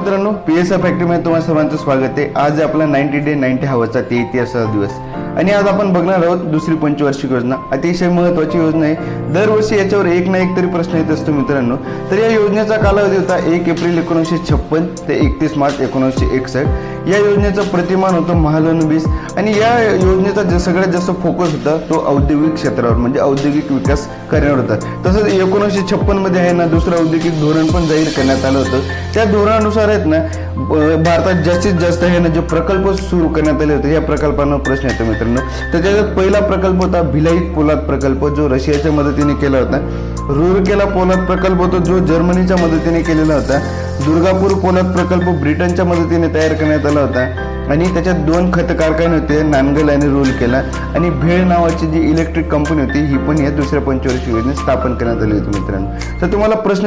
मित्रांनो P S F फॅक्टरीमध्ये तुम्हाला सर्वांचं स्वागत आहे. आज आपला नाईन्टी डे नाईन्टी हावरचा ते इतिहासाचा दिवस. आणि आज आपण बघणार आहोत दुसरी पंचवार्षिक योजना. अतिशय महत्त्वाची योजना आहे. दरवर्षी याच्यावर एक ना एक तरी प्रश्न येत असतो मित्रांनो. तर या योजनेचा कालावधी होता एक एप्रिल एकोणीसशे छप्पन ते एकतीस मार्च एकोणीसशे एकसष्ट. या योजनेचं प्रतिमान होतं महालन वीस. आणि या योजनेचा जे सगळ्यात जास्त फोकस होता तो औद्योगिक क्षेत्रावर म्हणजे औद्योगिक विकास करण्यावर होता. तसंच एकोणीसशे छप्पनमध्ये आहे ना दुसरं औद्योगिक धोरण पण जाहीर करण्यात आलं होतं. त्या धोरणानुसार आहेत ना भारतात जास्तीत जास्त आहे ना जे प्रकल्प सुरू करण्यात आले होते या प्रकल्पांवर प्रश्न येतो मित्रांनो. तर त्याच्यात पहिला प्रकल्प होता भिलाई पोलाद प्रकल्प जो रशियाच्या मदतीने केला होता. रुरकेला पोलाद प्रकल्प होता जो जर्मनीच्या मदतीने केलेला होता. दुर्गापूर पोलाद प्रकल्प ब्रिटनच्या मदतीने तयार करण्यात आला होता आणि त्याच्यात दोन खत कारखाने होते नानगल रोल रूरकेला आणि भेळ नावाची जी इलेक्ट्रिक कंपनी होती ही पण या दुसऱ्या पंचवर्षीय योजनेत स्थापन करण्यात आली होती मित्रांनो. तर तुम्हाला प्रश्न